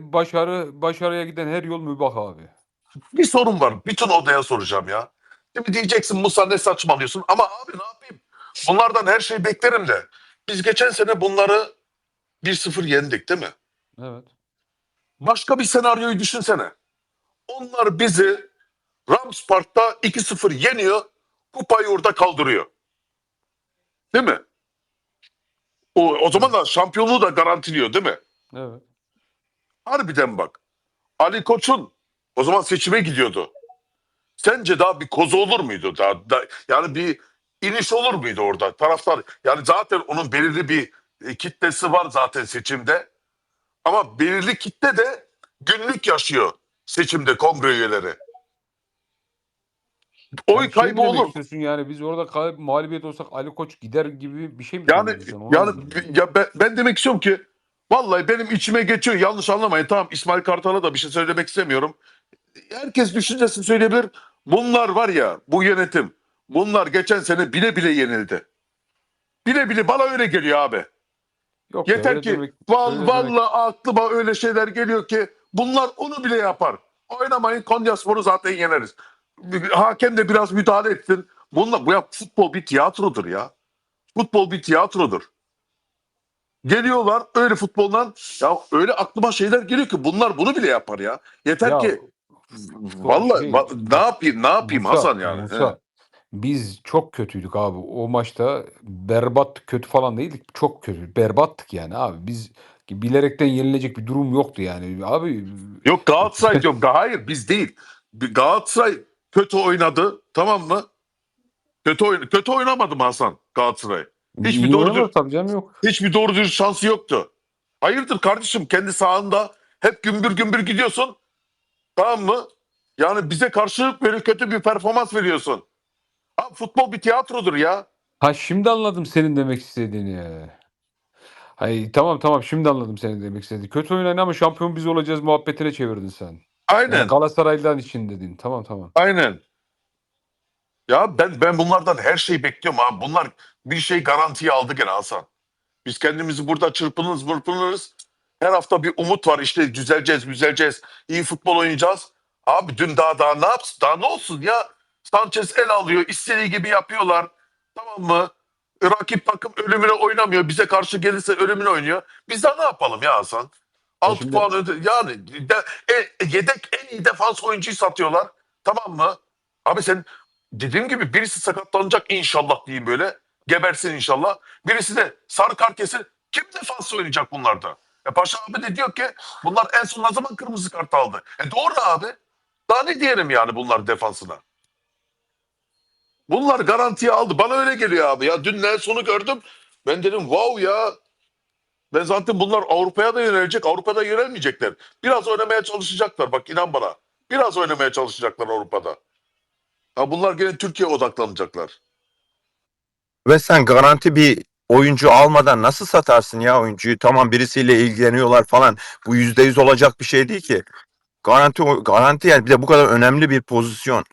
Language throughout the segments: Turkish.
başarı başarıya giden her yol mübah abi. Bir sorun var. Bütün odaya soracağım ya. Şimdi diyeceksin Musa ne saçmalıyorsun ama abi ne yapayım? Bunlardan her şeyi beklerim de. Biz geçen sene bunları 1-0 yendik değil mi? Evet. Başka bir senaryoyu düşünsene. Onlar bizi Rams Park'ta 2-0 yeniyor. Kupayı orada kaldırıyor. Değil mi? O, o zaman da şampiyonluğu da garantiliyor değil mi? Evet. Harbiden bak. Ali Koç'un o zaman seçime gidiyordu. Sence daha bir kozu olur muydu? Daha, da- yani bir iniş olur muydu orada? Taraftar yani zaten onun belirli bir e, kitlesi var zaten seçimde. Ama belirli kitle de günlük yaşıyor seçimde kongre üyeleri. Oy Yani şey kaybı demek olur. istiyorsun yani biz orada kayıp mağlubiyet olsak Ali Koç gider gibi bir şey mi Yani yani ya ben, ben demek istiyorum ki vallahi benim içime geçiyor. Yanlış anlamayın. Tamam İsmail Kartal'a da bir şey söylemek istemiyorum. Herkes düşüncesini söyleyebilir. Bunlar var ya bu yönetim. Bunlar geçen sene bile bile yenildi. Bile bile bana öyle geliyor abi. Yok Yeter ki demek- val, öyle demek- aklıma öyle şeyler geliyor ki bunlar onu bile yapar. Oynamayın Konyaspor'u zaten yeneriz. Hakem de biraz müdahale etsin. Bunlar, bu ya futbol bir tiyatrodur ya. Futbol bir tiyatrodur. Geliyorlar öyle futboldan ya öyle aklıma şeyler geliyor ki bunlar bunu bile yapar ya. Yeter Ya, ki vallahi şey- va- ne yapayım ne yapayım Musa, Hasan yani. Musa, biz çok kötüydük abi. O maçta berbat kötü falan değildik. Çok kötü. Berbattık yani abi. Biz bilerekten yenilecek bir durum yoktu yani. Abi Yok Galatasaray yok. Hayır biz değil. Bir Galatasaray kötü oynadı tamam mı? Kötü oyun kötü oynamadı mı Hasan Galatasaray? Hiçbir doğru dürüst- tabii canım yok. Hiçbir doğru dürüst şansı yoktu. Hayırdır kardeşim kendi sahanda hep gümbür gümbür gidiyorsun. Tamam mı? Yani bize karşılık böyle kötü bir performans veriyorsun. Abi futbol bir tiyatrodur ya. Ha şimdi anladım senin demek istediğini. Hayır tamam tamam şimdi anladım senin demek istediğini. Kötü oynayın ama şampiyon biz olacağız muhabbetine çevirdin sen. Aynen. Yani Galatasaray'dan için dedin. Tamam tamam. Aynen. Ya ben ben bunlardan her şeyi bekliyorum abi. Bunlar bir şey garantiye aldı gene Hasan. Biz kendimizi burada çırpınırız mırpınırız. Her hafta bir umut var işte düzeleceğiz düzeleceğiz. İyi futbol oynayacağız. Abi dün daha daha ne yapsın? Daha ne olsun ya? Sanchez el alıyor. istediği gibi yapıyorlar. Tamam mı? Rakip takım ölümüne oynamıyor. Bize karşı gelirse ölümüne oynuyor. Biz daha ne yapalım ya Hasan? 6 şimdi- puan önde. Yani de, e, yedek en iyi defans oyuncuyu satıyorlar. Tamam mı? Abi sen dediğim gibi birisi sakatlanacak inşallah diyeyim böyle. Gebersin inşallah. Birisi de sarı kart yesin. Kim defans oynayacak bunlarda? E Paşa abi de diyor ki bunlar en son ne zaman kırmızı kart aldı? E doğru abi. Daha ne diyelim yani bunlar defansına? Bunlar garantiye aldı. Bana öyle geliyor abi ya. Dün Nelson'u gördüm. Ben dedim wow ya. Ben zaten bunlar Avrupa'ya da yönelecek. Avrupa'da yönelmeyecekler. Biraz oynamaya çalışacaklar. Bak inan bana. Biraz oynamaya çalışacaklar Avrupa'da. Ha bunlar gene Türkiye odaklanacaklar. Ve sen garanti bir oyuncu almadan nasıl satarsın ya oyuncuyu? Tamam birisiyle ilgileniyorlar falan. Bu yüzde yüz olacak bir şey değil ki. Garanti garanti yani bir de bu kadar önemli bir pozisyon.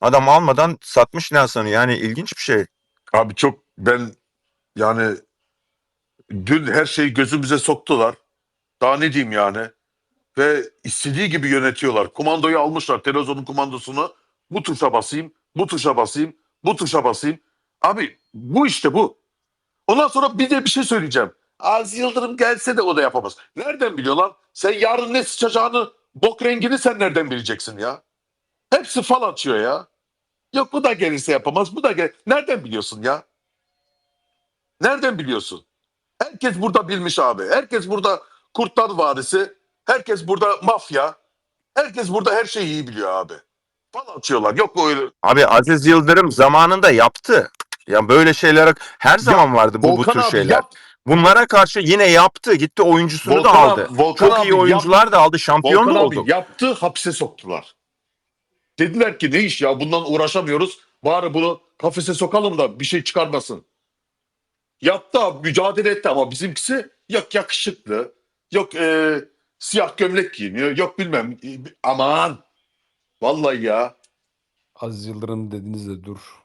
Adam almadan satmış Nelson'u yani ilginç bir şey. Abi çok ben yani dün her şeyi gözümüze soktular. Daha ne diyeyim yani. Ve istediği gibi yönetiyorlar. Kumandoyu almışlar. Televizyonun kumandosunu. Bu tuşa basayım, bu tuşa basayım, bu tuşa basayım. Abi bu işte bu. Ondan sonra bir de bir şey söyleyeceğim. Az Yıldırım gelse de o da yapamaz. Nereden biliyorlar? Sen yarın ne sıçacağını, bok rengini sen nereden bileceksin ya? Hepsi fal atıyor ya. Yok bu da gelirse yapamaz, bu da gel. Nereden biliyorsun ya? Nereden biliyorsun? Herkes burada bilmiş abi. Herkes burada kurtlar varisi. Herkes burada mafya. Herkes burada her şeyi iyi biliyor abi. Fal atıyorlar. Yok öyle. Abi Aziz Yıldırım zamanında yaptı. Ya böyle şeyler her zaman vardı bu bu Volkan tür abi şeyler. yap. Bunlara karşı yine yaptı. Gitti oyuncusunu Volkan da abi- aldı. Volkan Çok abi iyi oyuncular da aldı. Şampiyon Volkan da abi oldu. yaptı hapse soktular. Dediler ki ne iş ya bundan uğraşamıyoruz. Bari bunu kafese sokalım da bir şey çıkarmasın. Yaptı abi mücadele etti ama bizimkisi yok yakışıklı. Yok e, siyah gömlek giyiniyor. Yok bilmem. e, Aman. Vallahi ya. Aziz Yıldırım dediniz de dur.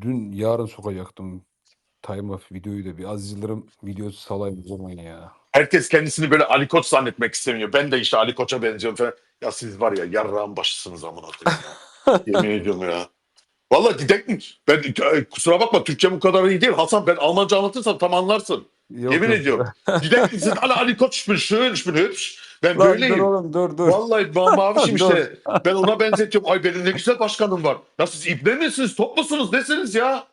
Dün yarın sokacaktım. Time of videoyu da bir Aziz Yıldırım videosu salayım o zaman ya. Herkes kendisini böyle Ali Koç zannetmek istemiyor. Ben de işte Ali Koç'a benziyorum falan. Ya siz var ya yarrağın başısınız amına koyayım. ya. Yemin ediyorum ya. Vallahi didek ben e, kusura bakma Türkçe bu kadar iyi değil. Hasan ben Almanca anlatırsam tam anlarsın. Yok, Yemin yok. ediyorum. Misin? Ali, Ali Koç ich bin schön, ich bin hübsch. Ben Lan böyleyim. dur oğlum dur dur. Vallahi ma- mavişim işte. Ben ona benzetiyorum. Ay benim ne güzel başkanım var. Ya siz ibne misiniz? Top musunuz? Nesiniz ya?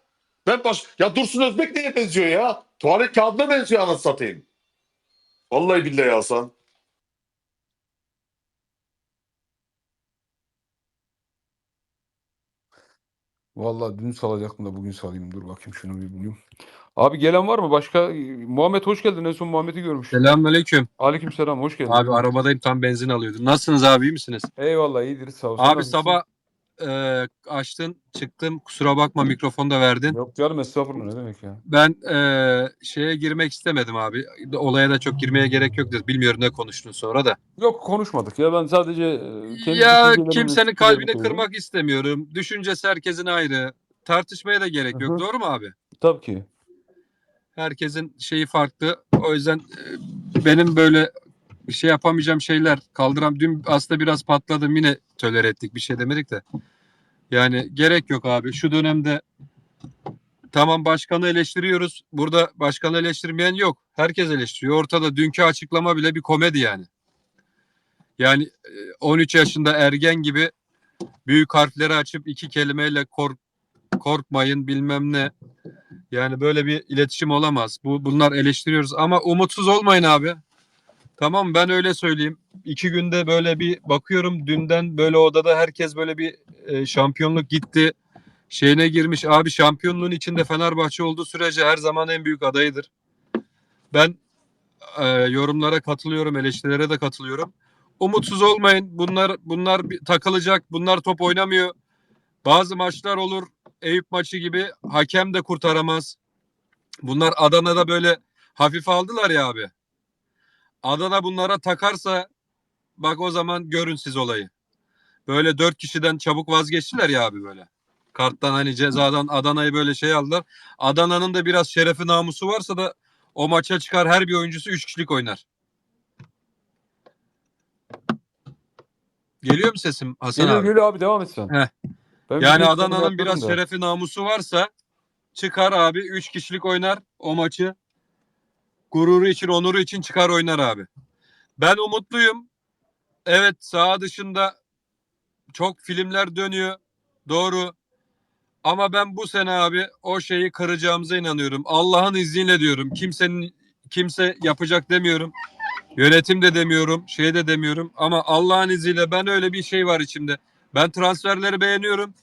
Ben baş... Ya Dursun Özbek neye benziyor ya? Tuvalet kağıdına benziyor anasını satayım. Vallahi billahi Hasan. Vallahi dün salacaktım da bugün salayım. Dur bakayım şunu bir bulayım. Abi gelen var mı? Başka Muhammed hoş geldin. En son Muhammed'i görmüş. Selamünaleyküm. Aleykümselam hoş geldin. Abi arabadayım tam benzin alıyordum. Nasılsınız abi iyi misiniz? Eyvallah iyidir sağ ol. Sen Abi sabah e, açtın çıktım kusura bakma mikrofonu da verdin. Yok canım estağfurullah ne demek ya. Ben e, şeye girmek istemedim abi. Olaya da çok girmeye gerek yok. dedi. Bilmiyorum ne konuştun sonra da. Yok konuşmadık ya ben sadece e, kendi ya düşüncelerimi, kimsenin kalbini kırmak istemiyorum. Düşüncesi herkesin ayrı. Tartışmaya da gerek Hı hı. yok. Doğru mu abi? Tabii ki. Herkesin şeyi farklı. O yüzden e, benim böyle şey yapamayacağım şeyler kaldıram. Dün aslında biraz patladım yine tolere ettik bir şey demedik de. Yani gerek yok abi. Şu dönemde tamam başkanı eleştiriyoruz. Burada başkanı eleştirmeyen yok. Herkes eleştiriyor. Ortada dünkü açıklama bile bir komedi yani. Yani e, 13 yaşında ergen gibi büyük harfleri açıp iki kelimeyle kork korkmayın bilmem ne. Yani böyle bir iletişim olamaz. Bu bunlar eleştiriyoruz ama umutsuz olmayın abi. Tamam ben öyle söyleyeyim. İki günde böyle bir bakıyorum dünden böyle odada herkes böyle bir e, şampiyonluk gitti. Şeyine girmiş abi şampiyonluğun içinde Fenerbahçe olduğu sürece her zaman en büyük adayıdır. Ben e, yorumlara katılıyorum, eleştirilere de katılıyorum. Umutsuz olmayın. Bunlar bunlar takılacak. Bunlar top oynamıyor. Bazı maçlar olur. Eyüp maçı gibi hakem de kurtaramaz. Bunlar Adana'da böyle hafife aldılar ya abi. Adana bunlara takarsa bak o zaman görün siz olayı. Böyle dört kişiden çabuk vazgeçtiler ya abi böyle. Karttan hani cezadan Adana'yı böyle şey aldılar. Adana'nın da biraz şerefi namusu varsa da o maça çıkar her bir oyuncusu üç kişilik oynar. Geliyor mu sesim Hasan Geliyor abi? geliyor abi devam et sen. Heh. Ben Yani bir Adana'nın biraz da. şerefi namusu varsa çıkar abi 3 kişilik oynar o maçı. Gururu için, onuru için çıkar oynar abi. Ben umutluyum. Evet saha dışında çok filmler dönüyor. Doğru. Ama ben bu sene abi o şeyi kıracağımıza inanıyorum. Allah'ın izniyle diyorum. Kimsenin kimse yapacak demiyorum. Yönetim de demiyorum, şey de demiyorum ama Allah'ın izniyle ben öyle bir şey var içimde. Ben transferleri beğeniyorum.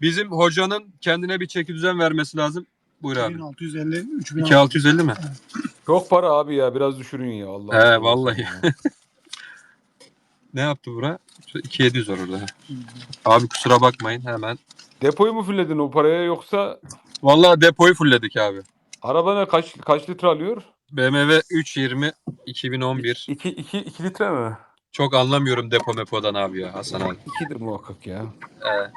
Bizim hocanın kendine bir çeki düzen vermesi lazım. Buyur abi. 2650 3650 2650 mi? Çok para abi ya biraz düşürün ya Allah. He, Allah. vallahi. Ne yaptı bura? 2700 var orada. Abi kusura bakmayın hemen. Depoyu mu fulledin o paraya yoksa Vallahi depoyu fullledik abi. araba ne kaç kaç litre alıyor? BMW 320 2011. 2 2 2 litre mi? Çok anlamıyorum depo mepodan abi ya Hasan abi. 2'dir muhakkak ya. Ee,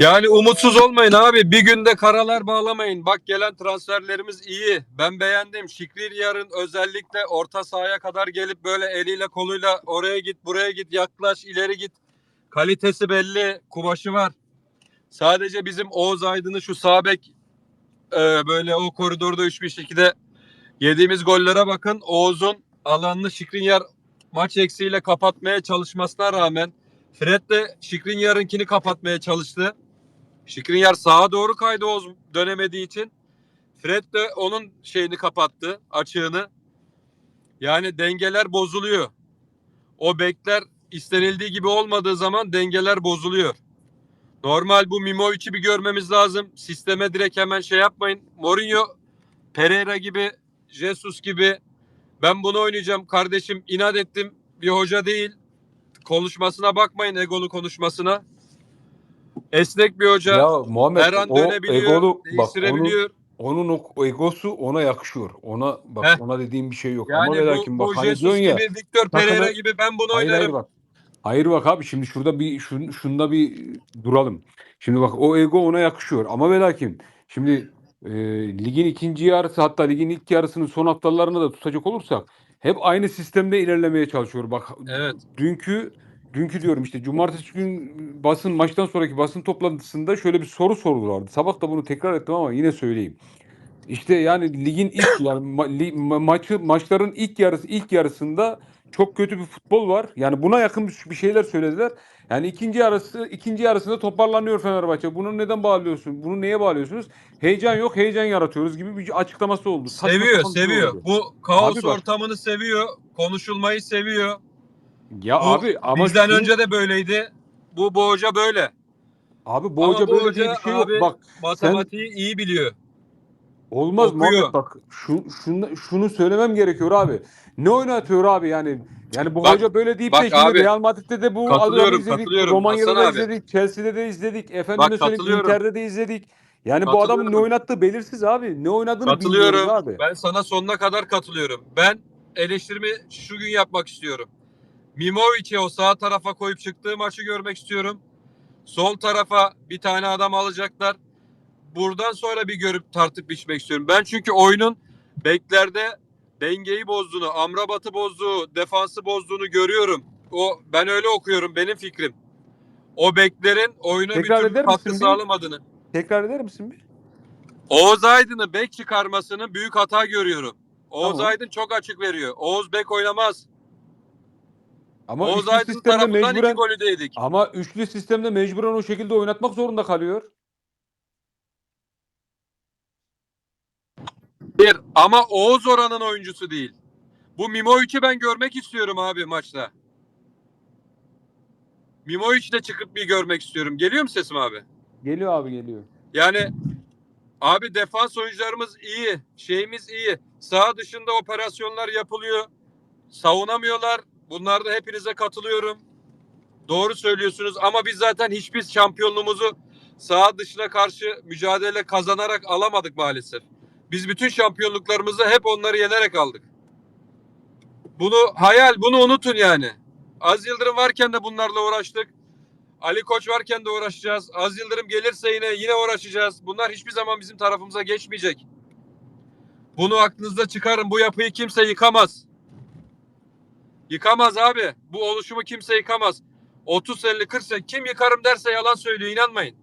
Yani umutsuz olmayın abi. Bir günde karalar bağlamayın. Bak gelen transferlerimiz iyi. Ben beğendim. Şikri yarın özellikle orta sahaya kadar gelip böyle eliyle koluyla oraya git buraya git yaklaş ileri git. Kalitesi belli. Kumaşı var. Sadece bizim Oğuz Aydın'ı şu sağ bek e, böyle o koridorda 3-1-2'de yediğimiz gollere bakın. Oğuz'un alanını Şikrinyar maç eksiğiyle kapatmaya çalışmasına rağmen Fred de Şikrinyar'ınkini kapatmaya çalıştı. Şikrinyar sağa doğru kaydı Oğuz dönemediği için. Fred de onun şeyini kapattı, açığını. Yani dengeler bozuluyor. O bekler istenildiği gibi olmadığı zaman dengeler bozuluyor. Normal bu Mimovic'i bir görmemiz lazım. Sisteme direkt hemen şey yapmayın. Mourinho, Pereira gibi, Jesus gibi ben bunu oynayacağım kardeşim inat ettim bir hoca değil konuşmasına bakmayın egolu konuşmasına. Esnek bir hoca. Ya Muhammed her an o dönebiliyor, egolu bak onun, değiştirebiliyor. onun o egosu ona yakışıyor. Ona bak Heh. ona dediğim bir şey yok. Ama yani ve bu, lakin bu bak hani Jesus ya. gibi, Victor Pereira gibi ben bunu Hayır oynarım. hayır bak. Hayır bak abi şimdi şurada bir şun, şunda bir duralım. Şimdi bak o ego ona yakışıyor ama ve lakin şimdi e, ligin ikinci yarısı hatta ligin ilk yarısının son haftalarını da tutacak olursak hep aynı sistemde ilerlemeye çalışıyor. Bak Evet. dünkü dünkü diyorum işte cumartesi gün basın maçtan sonraki basın toplantısında şöyle bir soru sordulardı. Sabah da bunu tekrar ettim ama yine söyleyeyim. İşte yani ligin ilk yani ma- ma- maçı maçların ilk yarısı ilk yarısında çok kötü bir futbol var. Yani buna yakın bir şeyler söylediler. Yani ikinci yarısı ikinci yarısında toparlanıyor Fenerbahçe. Bunu neden bağlıyorsun? Bunu neye bağlıyorsunuz? Heyecan yok, heyecan yaratıyoruz gibi bir açıklaması oldu. Saçma Seviyor, şey seviyor. oldu. Bu kaos Abi bak- ortamını seviyor. Konuşulmayı seviyor. Ya Bu abi ama Bizden şunu- önce de böyleydi. Bu bu hoca böyle. abi bu Ama hoca böyle hoca diye bir şey yok. abi Bak Matematiği iyi biliyor. Olmaz Okuyor. Muhammed bak şu, şunu, şunu söylemem gerekiyor abi. Ne oynatıyor abi yani? Yani bu Bak- hoca böyle deyip bak de şimdi abi, Real Madrid'de de bu adamı izledik. Romanya'da da izledik. Chelsea'de de izledik. Efendime söyleyeyim. Inter'de de izledik. Yani bu adamın ne oynattığı belirsiz abi. Ne oynadığını bilmiyoruz abi. Ben sana sonuna kadar katılıyorum. Ben eleştirimi şu gün yapmak istiyorum. Mimovic'i o sağ tarafa koyup çıktığı maçı görmek istiyorum. Sol tarafa bir tane adam alacaklar. Buradan sonra bir görüp tartıp biçmek istiyorum. Ben çünkü oyunun beklerde dengeyi bozduğunu, Amrabat'ı bozduğu, defansı bozduğunu görüyorum. O ben öyle okuyorum benim fikrim. O beklerin oyuna bir Tekrar türlü eder katkı misin bir? sağlamadığını. Tekrar eder misin bir? Oğuz Aydın'ı bek çıkarmasını büyük hata görüyorum. Oğuz Tamam. Aydın çok açık veriyor. Oğuz bek oynamaz. Ama Oğuz üçlü Aydın sistemde tarafından iki mecburen golü de yedik. ama üçlü sistemde mecburen o şekilde oynatmak zorunda kalıyor. Bir, ama Oğuz oranın oyuncusu değil. Bu Mimovic'i ben görmek istiyorum abi maçta. Mimovic de çıkıp bir görmek istiyorum. Geliyor mu sesim abi? Geliyor abi geliyor. Yani abi defans oyuncularımız iyi. Şeyimiz iyi. Sağ dışında operasyonlar yapılıyor. Savunamıyorlar. Bunlarda hepinize katılıyorum. Doğru söylüyorsunuz ama biz zaten hiçbir şampiyonluğumuzu sağ dışına karşı mücadele kazanarak alamadık maalesef. Biz bütün şampiyonluklarımızı hep onları yenerek aldık. Bunu hayal, bunu unutun yani. Az Yıldırım varken de bunlarla uğraştık. Ali Koç varken de uğraşacağız. Az Yıldırım gelirse yine yine uğraşacağız. Bunlar hiçbir zaman bizim tarafımıza geçmeyecek. Bunu aklınızda çıkarın. Bu yapıyı kimse yıkamaz. Yıkamaz abi. Bu oluşumu kimse yıkamaz. 30 seneli 40 sene kim yıkarım derse yalan söylüyor. inanmayın.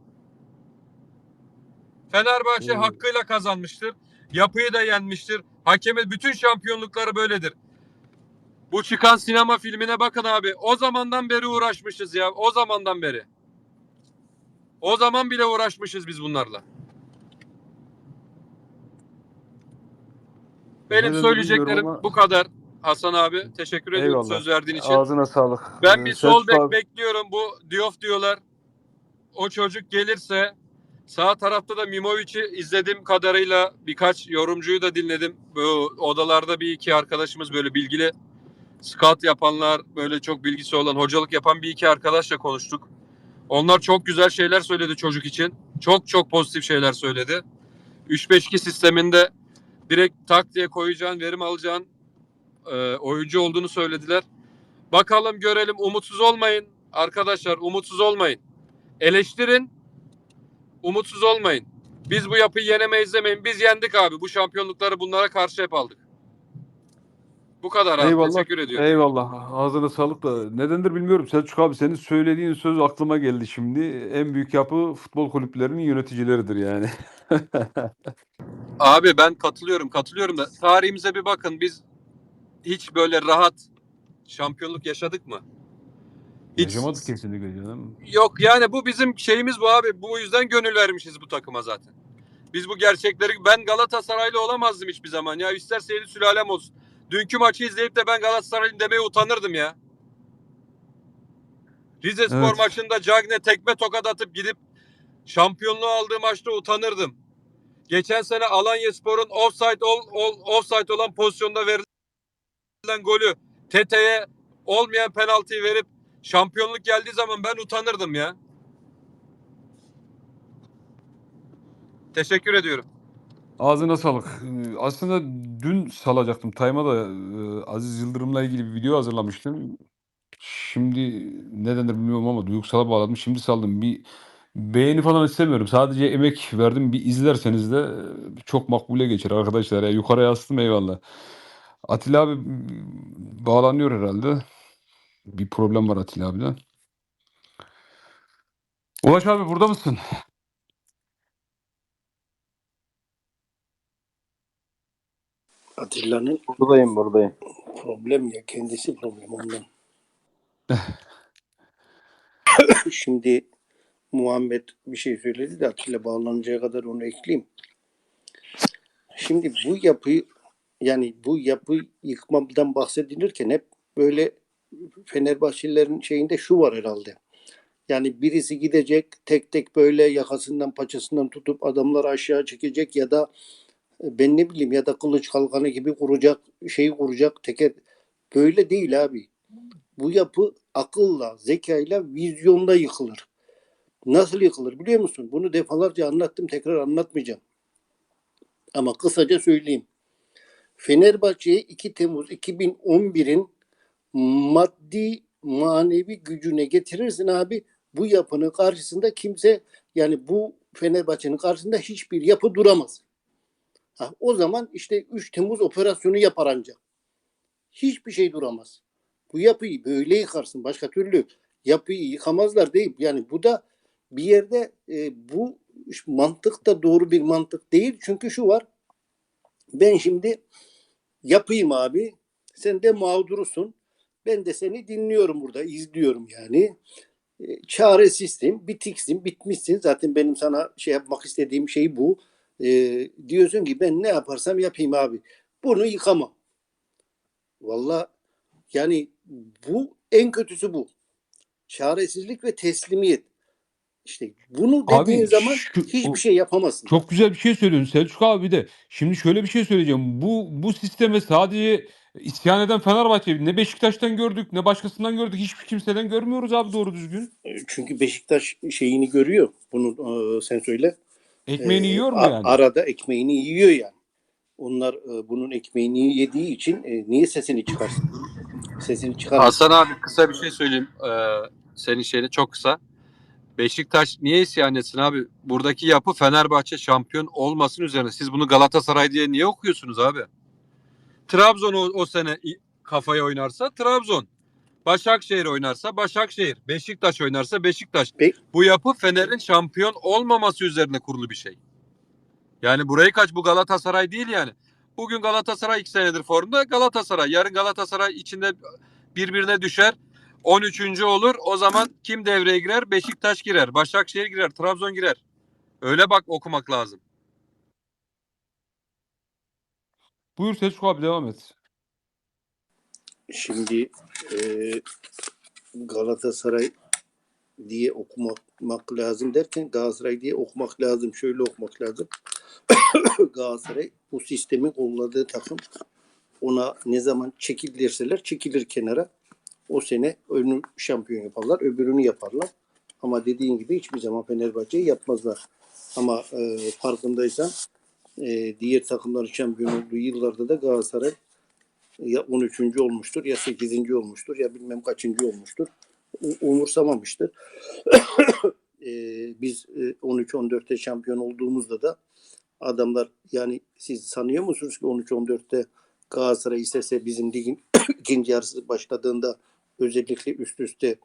Fenerbahçe Hmm. hakkıyla kazanmıştır. Yapıyı da yenmiştir. Hakemi bütün şampiyonlukları böyledir. Bu çıkan sinema filmine bakın abi. O zamandan beri uğraşmışız ya. O zamandan beri. O zaman bile uğraşmışız biz bunlarla. Benim Nedenini söyleyeceklerim ama- bu kadar. Hasan abi teşekkür ediyorum Eyvallah. söz verdiğin için. Ağzına sağlık. Ben Ee, bir sol bek bekliyorum. Bu Diouf diyorlar. O çocuk gelirse sağ tarafta da Mimovic'i izlediğim kadarıyla birkaç yorumcuyu da dinledim. Bu odalarda bir iki arkadaşımız böyle bilgili scout yapanlar, böyle çok bilgisi olan, hocalık yapan bir iki arkadaşla konuştuk. Onlar çok güzel şeyler söyledi çocuk için. Çok çok pozitif şeyler söyledi. 3-5-2 sisteminde direkt tak diye koyacağın, verim alacağın e, oyuncu olduğunu söylediler. Bakalım görelim umutsuz olmayın arkadaşlar umutsuz olmayın. Eleştirin umutsuz olmayın. Biz bu yapıyı yenemeyiz demeyin. Biz yendik abi. Bu şampiyonlukları bunlara karşı hep aldık. Bu kadar abi. Eyvallah. Teşekkür ediyorum. Eyvallah. Ağzına sağlık da. Nedendir bilmiyorum. Selçuk abi senin söylediğin söz aklıma geldi şimdi. En büyük yapı futbol kulüplerinin yöneticileridir yani. Abi ben katılıyorum katılıyorum da tarihimize bir bakın. Biz hiç böyle rahat şampiyonluk yaşadık mı? Hiç- Yaşamadık kesinlikle canım. Yok yani bu bizim şeyimiz bu abi. Bu yüzden gönül vermişiz bu takıma zaten. Biz bu gerçekleri ben Galatasaraylı olamazdım hiçbir zaman ya. İsterse yedi sülalem olsun. Dünkü maçı izleyip de ben Galatasaraylıyım demeye utanırdım ya. Rize Spor Evet. maçında Cagne tekme tokat atıp gidip şampiyonluğu aldığı maçta utanırdım. Geçen sene Alanya Spor'un offside ol, ol- offside olan pozisyonda verilen golü Tete'ye olmayan penaltıyı verip şampiyonluk geldiği zaman ben utanırdım ya. Teşekkür ediyorum. Ağzına sağlık. Ee, Aslında dün salacaktım. Time'a da e, Aziz Yıldırım'la ilgili bir video hazırlamıştım. Şimdi nedendir bilmiyorum ama duygusala bağladım. Şimdi saldım. Bir Beğeni falan istemiyorum. Sadece emek verdim. Bir izlerseniz de e, çok makbule geçer arkadaşlar. Ya yukarıya astım eyvallah. Atilla abi bağlanıyor herhalde. Bir problem var Atilla abide. Ulaş abi burada mısın? Atilla'nın Buradayım buradayım. problem ya kendisi problem ondan. Şimdi Muhammed bir şey söyledi de Atilla bağlanacağı kadar onu ekleyeyim. Şimdi bu yapıyı yani bu yapı yıkmadan bahsedilirken hep böyle Fenerbahçelilerin şeyinde şu var herhalde. Yani birisi gidecek tek tek böyle yakasından paçasından tutup adamları aşağı çekecek ya da e, ben ne bileyim ya da kılıç kalkanı gibi kuracak şeyi kuracak teker böyle değil abi. Bu yapı akılla, zekayla, vizyonla yıkılır. Nasıl yıkılır biliyor musun? Bunu defalarca anlattım tekrar anlatmayacağım. Ama kısaca söyleyeyim. Fenerbahçe'ye 2 Temmuz 2011'in maddi manevi gücüne getirirsin abi bu yapının karşısında kimse yani bu Fenerbahçe'nin karşısında hiçbir yapı duramaz. Ha, o zaman işte 3 Temmuz operasyonu yapar ancak. Hiçbir şey duramaz. Bu yapıyı böyle yıkarsın. Başka türlü yapıyı yıkamazlar değil. Yani bu da bir yerde e, bu mantık da doğru bir mantık değil. Çünkü şu var. Ben şimdi yapayım abi. Sen de mağdurusun. Ben de seni dinliyorum burada. izliyorum yani. E, çaresizsin, bitiksin, bitmişsin. Zaten benim sana şey yapmak istediğim şey bu. E, diyorsun ki ben ne yaparsam yapayım abi. Bunu yıkamam. Valla yani bu en kötüsü bu. Çaresizlik ve teslimiyet. İşte bunu dediğin Abi, zaman şu- hiçbir şey yapamazsın. Çok güzel bir şey söylüyorsun Selçuk abi de. Şimdi şöyle bir şey söyleyeceğim. Bu bu sisteme sadece isyan eden Fenerbahçe ne Beşiktaş'tan gördük ne başkasından gördük. Hiçbir kimseden görmüyoruz abi doğru düzgün. Çünkü Beşiktaş şeyini görüyor. Bunu e, sen söyle. Ekmeğini Ee, yiyor mu yani? Arada ekmeğini yiyor yani. Onlar e, bunun ekmeğini yediği için e, niye sesini çıkarsın? Sesini çıkar. Hasan abi kısa bir şey söyleyeyim. Ee, senin şeyini çok kısa. Beşiktaş niye isyan etsin abi? Buradaki yapı Fenerbahçe şampiyon olmasın üzerine. Siz bunu Galatasaray diye niye okuyorsunuz abi? Trabzon o, o sene kafaya oynarsa Trabzon. Başakşehir oynarsa Başakşehir. Beşiktaş oynarsa Beşiktaş. Pe- Bu yapı Fener'in şampiyon olmaması üzerine kurulu bir şey. Yani burayı kaç bu Galatasaray değil yani. Bugün Galatasaray iki senedir formda Galatasaray. Yarın Galatasaray içinde birbirine düşer. 13. olur. O zaman kim devreye girer? Beşiktaş girer. Başakşehir girer. Trabzon girer. Öyle bak okumak lazım. Buyur Selçuk abi devam et. Şimdi e, Galatasaray diye okumak lazım derken Galatasaray diye okumak lazım. Şöyle okumak lazım. Galatasaray bu sistemin kolladığı takım ona ne zaman çekilirseler çekilir kenara. O sene önü şampiyon yaparlar, öbürünü yaparlar. Ama dediğin gibi hiçbir zaman Fenerbahçe'yi yapmazlar. Ama e, farkındaysan e, diğer takımların şampiyon olduğu yıllarda da Galatasaray ya 13. olmuştur ya 8. olmuştur ya bilmem kaçıncı olmuştur. Umursamamıştır. E, biz e, 13-14'te şampiyon olduğumuzda da adamlar yani siz sanıyor musunuz ki 13-14'te Galatasaray istese bizim ligin ikinci yarısı başladığında özellikle üst üste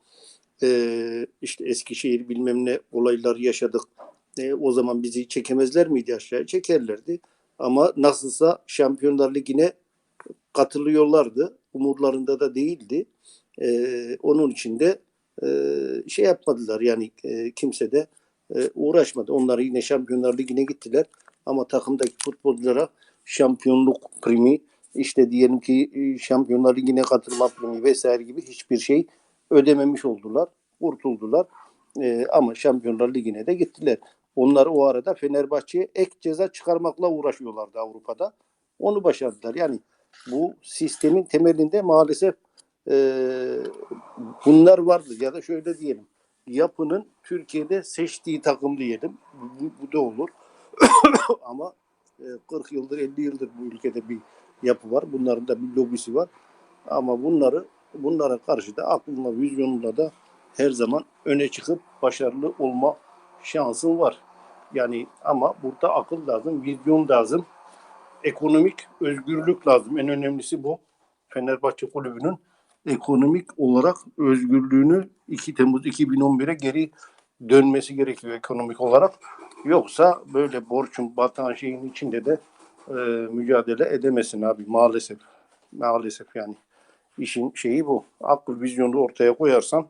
e, işte Eskişehir bilmem ne olaylar yaşadık. E, o zaman bizi çekemezler miydi aşağıya? Çekerlerdi. Ama nasılsa Şampiyonlar Ligi'ne katılıyorlardı. Umurlarında da değildi. E, onun için de e, şey yapmadılar yani e, kimse de e, uğraşmadı. Onlar yine Şampiyonlar Ligi'ne gittiler. Ama takımdaki futbolculara şampiyonluk primi işte diyelim ki e, Şampiyonlar Ligi'ne katılma primi vesaire gibi hiçbir şey ödememiş oldular. Kurtuldular. E, ama Şampiyonlar Ligi'ne de gittiler. Onlar o arada Fenerbahçe'ye ek ceza çıkarmakla uğraşıyorlardı Avrupa'da. Onu başardılar. Yani bu sistemin temelinde maalesef e, bunlar vardı ya da şöyle diyelim yapının Türkiye'de seçtiği takım diyelim. Bu, bu da olur. Ama e, 40 yıldır 50 yıldır bu ülkede bir yapı var. Bunların da bir lobisi var. Ama bunları bunlara karşı da aklına, vizyonuna da her zaman öne çıkıp başarılı olma şansın var. Yani ama burada akıl lazım, vizyon lazım. Ekonomik özgürlük lazım. En önemlisi bu. Fenerbahçe Kulübü'nün ekonomik olarak özgürlüğünü 2 Temmuz 2011'e geri dönmesi gerekiyor ekonomik olarak. Yoksa böyle borçun batan şeyin içinde de e, mücadele edemesin abi maalesef. Maalesef yani. İşin şeyi bu. Akıl vizyonu ortaya koyarsan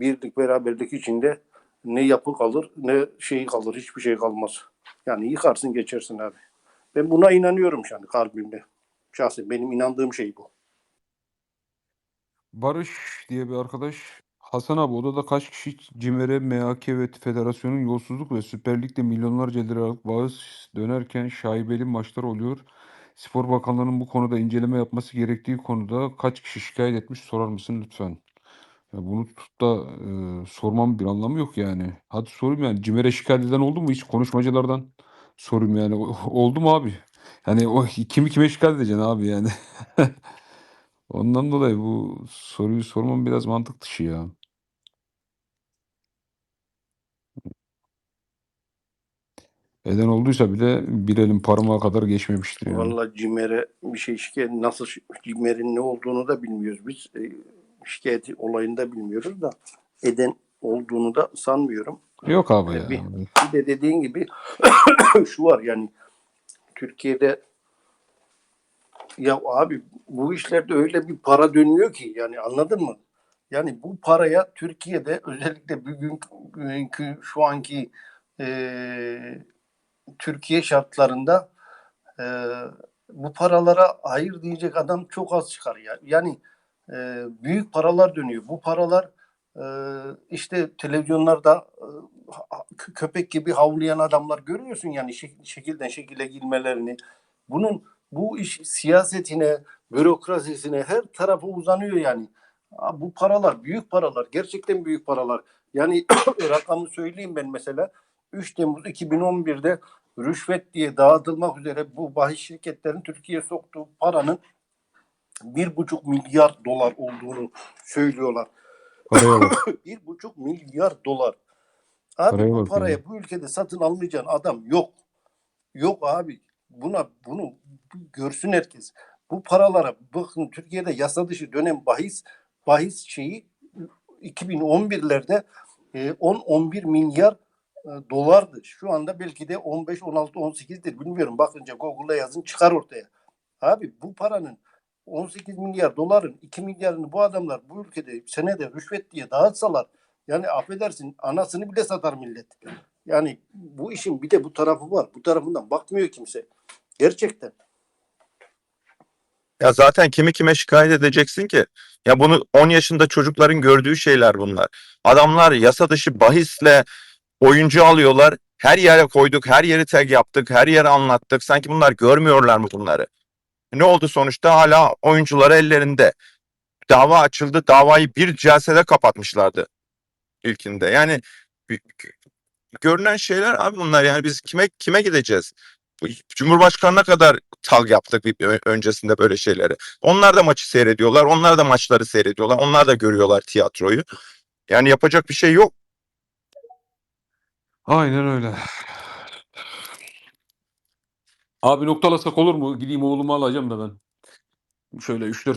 birlik beraberlik içinde ne yapı kalır ne şey kalır. Hiçbir şey kalmaz. Yani yıkarsın geçersin abi. Ben buna inanıyorum yani kalbimde. Şahsen benim inandığım şey bu. Barış diye bir arkadaş. Hasan abi odada kaç kişi CİMER'e, MHK ve federasyonun yolsuzluk ve Süper Lig'de milyonlarca liralık bağış dönerken şaibeli maçlar oluyor. Spor Bakanlığı'nın bu konuda inceleme yapması gerektiği konuda kaç kişi şikayet etmiş sorar mısın lütfen? Ya bunu tutup da e, sormam bir anlamı yok yani. Hadi sorayım yani CİMER'e şikayet eden oldu mu hiç konuşmacılardan? Sorayım yani. Oldu mu abi? Yani o kimi kime şikayet edeceksin abi yani? Ondan dolayı bu soruyu sormam biraz mantık dışı ya. Eden olduysa bile bir elin parmağı kadar geçmemiştir yani. Vallahi CİMER'e bir şey şikayet nasıl CİMER'in ne olduğunu da bilmiyoruz biz. E, şikayet olayını da bilmiyoruz da eden olduğunu da sanmıyorum. Yok abi ya. bir, bir de dediğin gibi şu var yani Türkiye'de ya abi bu işlerde öyle bir para dönüyor ki yani anladın mı? Yani bu paraya Türkiye'de özellikle bugün bugünkü şu anki e, Türkiye şartlarında e, bu paralara hayır diyecek adam çok az çıkar ya. Yani e, büyük paralar dönüyor. Bu paralar e, işte televizyonlarda e, köpek gibi havlayan adamlar görüyorsun yani şek- şekilden şekile girmelerini. Bunun bu iş siyasetine, bürokrasisine her tarafa uzanıyor yani. Bu paralar büyük paralar. Gerçekten büyük paralar. Yani rakamı söyleyeyim ben mesela. 3 Temmuz 2011'de rüşvet diye dağıtılmak üzere bu bahis şirketlerin Türkiye'ye soktuğu paranın bir buçuk milyar dolar olduğunu söylüyorlar. Bir buçuk milyar dolar. Abi Paraya bu paraya ya. bu ülkede satın almayacağın adam yok. Yok abi. Buna bunu görsün herkes. Bu paralara bakın Türkiye'de yasa dışı dönem bahis bahis şeyi 2011'lerde e, 10-11 milyar e, dolardı. Şu anda belki de 15, 16, 18'dir. Bilmiyorum. Bakınca Google'a yazın çıkar ortaya. Abi bu paranın 18 milyar doların 2 milyarını bu adamlar bu ülkede senede rüşvet diye dağıtsalar yani affedersin anasını bile satar millet. Yani bu işin bir de bu tarafı var. Bu tarafından bakmıyor kimse. Gerçekten. Ya zaten kimi kime şikayet edeceksin ki? Ya bunu 10 yaşında çocukların gördüğü şeyler bunlar. Adamlar yasa dışı bahisle oyuncu alıyorlar. Her yere koyduk, her yeri tag yaptık, her yere anlattık. Sanki bunlar görmüyorlar mı bunları? Ne oldu sonuçta? Hala oyuncuları ellerinde. Dava açıldı. Davayı bir celsede kapatmışlardı ilkinde. Yani görünen şeyler abi bunlar. Yani biz kime kime gideceğiz? Cumhurbaşkanına kadar tal yaptık bir öncesinde böyle şeyleri. Onlar da maçı seyrediyorlar. Onlar da maçları seyrediyorlar. Onlar da görüyorlar tiyatroyu. Yani yapacak bir şey yok. Aynen öyle. Abi noktalasak olur mu? Gideyim oğlumu alacağım da ben. Şöyle 3-4